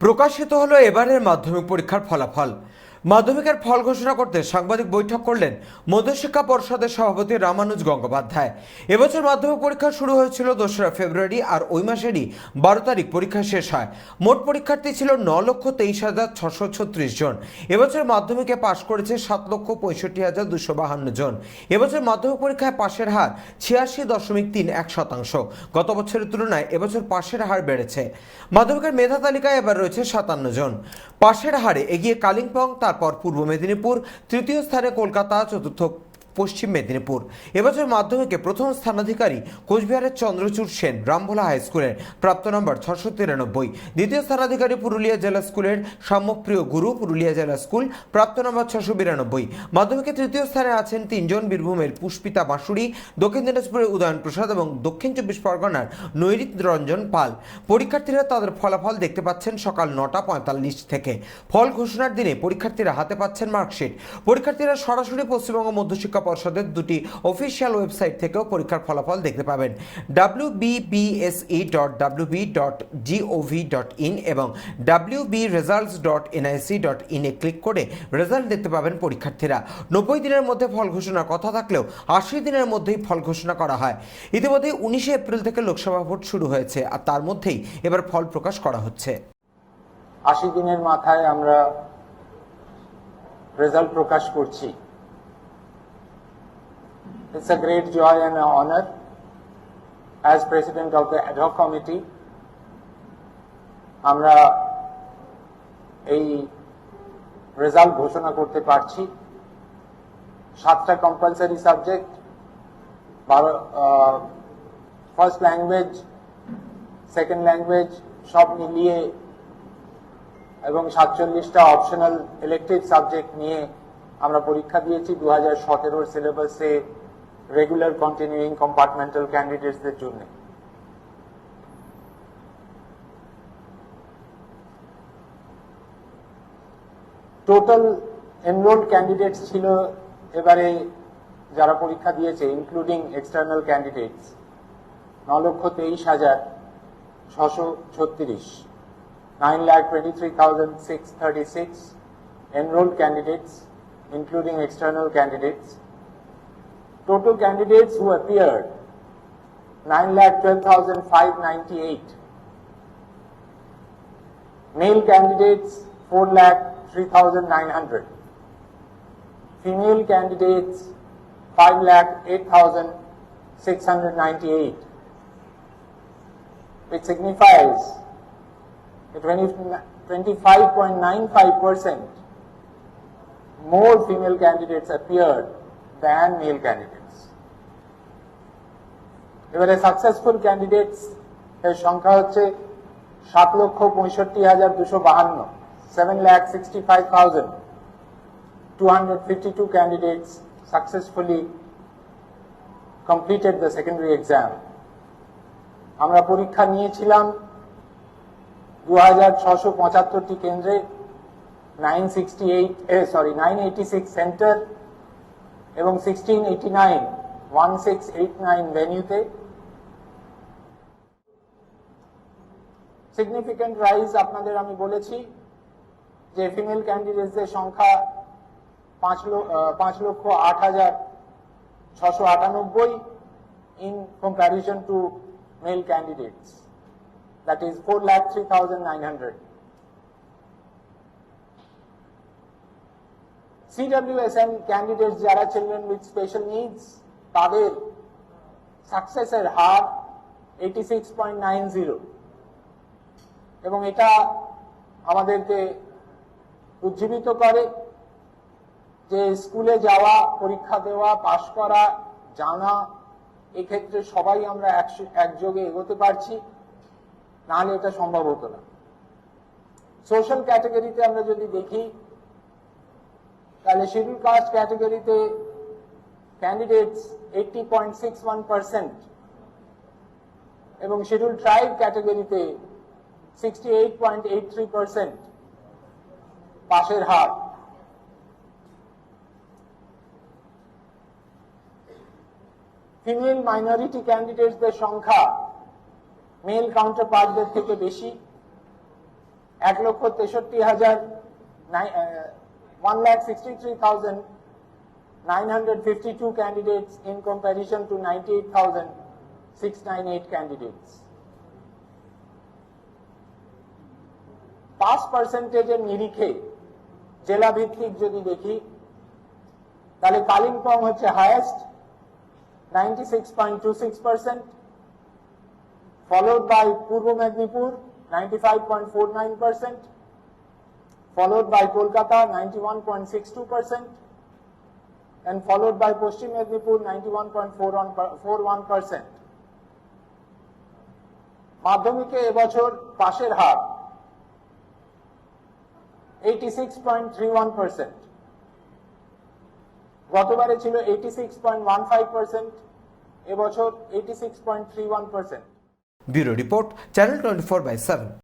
প্রকাশিত হলো এবারের মাধ্যমিক পরীক্ষার ফলাফল। মাধ্যমিকের ফল ঘোষণা করতে সাংবাদিক বৈঠক করলেন মধ্যশিক্ষা পর্ষদের সভাপতি রামানুজ গঙ্গোপাধ্যায়। এবছর মাধ্যমিক পরীক্ষা শুরু হয়েছিল দোসরা ফেব্রুয়ারি আর ওই মাসেরই বারো তারিখ পরীক্ষা শেষ হয়। মোট পরীক্ষার্থী ছিল ন লক্ষ তেইশ হাজার ছশো ছত্রিশ জন। এবছর মাধ্যমিকে পাশ করেছে সাত লক্ষ পঁয়ষট্টি হাজার দুশো বাহান্ন জন। এবছর মাধ্যমিক পরীক্ষায় পাশের হার ছিয়াশি দশমিক তিন এক শতাংশ। গত বছরের তুলনায় এবছর পাশের হার বেড়েছে। মাধ্যমিকের মেধা তালিকায় এবার রয়েছে সাতান্ন জন। পাশের হারে এগিয়ে কালিম্পং তারপর পূর্ব মেদিনীপুর তৃতীয় স্থানে কলকাতা চতুর্থ পশ্চিম মেদিনীপুর। এবছর মাধ্যমিকে প্রথম স্থানাধিকারী কোচবিহারের চন্দ্রচূড় সেন রামভোলা হাই স্কুলের প্রাপ্ত নম্বর ছশো তিরানব্বই। দ্বিতীয় স্থানাধিকারী পুরুলিয়া জেলা স্কুলের সাম্যপ্রিয় গুরু পুরুলিয়া জেলা স্কুল প্রাপ্ত নম্বর ছশো বিরানব্বই। মাধ্যমিকে তৃতীয় স্থানে আছেন তিনজন বীরভূমের পুষ্পিতা বাঁশুড়ি, দক্ষিণ দিনাজপুরের উদয়ন প্রসাদ এবং দক্ষিণ চব্বিশ পরগনার নৈরিত রঞ্জন পাল। পরীক্ষার্থীরা তাদের ফলাফল দেখতে পাচ্ছেন সকাল নটা পঁয়তাল্লিশ থেকে। ফল ঘোষণার দিনে পরীক্ষার্থীরা হাতে পাচ্ছেন মার্কশিট। পরীক্ষার্থীরা সরাসরি পশ্চিমবঙ্গ মধ্যশিক্ষা পর্ষদের দুটি অফিসিয়াল ওয়েবসাইট থেকেও পরীক্ষার ফলাফল দেখতে পাবেন। W dot W B dot GOV dot in এবং W B results dot NIC dot ইনে ক্লিক করে রেজাল্ট দেখতে পাবেন পরীক্ষার্থীরা। নব্বই দিনের মধ্যে ফল ঘোষণার কথা থাকলেও আশি দিনের মধ্যেই ফল ঘোষণা করা হয়। ইতিমধ্যে উনিশে এপ্রিল থেকে লোকসভা ভোট শুরু হয়েছে আর তার মধ্যেই এবার ফল প্রকাশ করা হচ্ছে। আশি দিনের মাথায় আমরা রেজাল্ট প্রকাশ করছি। It's a great joy and honour as president of the ad hoc committee আমরা এই রেজাল্ট ঘোষণা করতে পারছি। সাতটা কম্পালসারি সাবজেক্ট বারো ফার্স্ট ল্যাঙ্গুয়েজ সেকেন্ড ল্যাঙ্গুয়েজ সব মিলিয়ে এবং সাতচল্লিশটা অপশনাল ইলেকটিভ সাবজেক্ট নিয়ে আমরা পরীক্ষা দিয়েছি দু হাজার সতেরোর সিলেবাসে রেগুলার কন্টিনিউইং কম্পার্টমেন্টাল ক্যান্ডিডেটসদের জন্য। টোটাল এনরোল্ড ক্যান্ডিডেটস ছিল এবারে যারা পরীক্ষা দিয়েছে ইনক্লুডিং এক্সটার্নাল ক্যান্ডিডেটস ন লক্ষ তেইশ হাজার ছশো ছত্রিশ। 9,23,636 enrolled candidates, including external candidates. Total candidates who appeared, 9,12,598. Male candidates, 4,03,900. Female candidates, 5,08,698. Which signifies 25.95% more female candidates appeared than male candidates. এবারে সাকসেসফুল ক্যান্ডিডেটস এর সংখ্যা হচ্ছে সাত লক্ষ পঁয়ষট্টি হাজার দুশো বাহান্ন seven lakh sixty five thousand two hundred fifty two candidates successfully completed the secondary exam আমরা পরীক্ষা নিয়েছিলাম দু হাজার ছশো পঁচাত্তরটি কেন্দ্রে nine sixty eight sorry nine eighty six centre এবং sixteen eighty nine one six eight nine ভেনিউতে significant rise আপনাদের আমি বলেছি যে ফিমেল ক্যান্ডিডেটসদের সংখ্যা পাঁচ পাঁচ লক্ষ আট হাজার ছশো আটানব্বই in comparison to male candidates that is 4,03,900. CWSM candidate যারা children with স্পেশাল needs, তাদের সাকসেসের হার 86.90 এবং এটা আমাদেরকে উজ্জীবিত করে যে স্কুলে যাওয়া, পরীক্ষা দেওয়া, পাশ করা, জানা, এক্ষেত্রে সবাই আমরা একযোগে এগোতে পারছি, নাহলে এটা সম্ভব হতো না। সোশ্যাল ক্যাটাগরিতে আমরা যদি দেখি তাহলে শিডিউল কাস্ট ক্যাটাগরিতে ক্যান্ডিডেটস এইটটি এবং শিডিউল ট্রাইব ক্যাটাগরিতে সিক্সটি পাশের হার। ফিমেল মাইনরিটি ক্যান্ডিডেটসদের সংখ্যা মেল কাউন্টারপার্টদের থেকে বেশি। এক লক্ষ তেষট্টি হাজার one lakh sixty three thousand nine hundred fifty two candidates in comparison to ninety eight thousand six nine eight candidates pass পার্সেন্টেজের নিরিখে জেলা ভিত্তিক যদি দেখি তাহলে কালিম্পং হচ্ছে highest ninety six point two six percent followed by Purbo Mednipur 95.49%, followed by Kolkata 91.62%, and followed by Paschim Mednipur 91.41%. মাধ্যমিকে এবছর পাশের হার 86.31%, গতবারে ছিল 86.15%, এবছর 86.31%. Bureau report channel twenty four by seven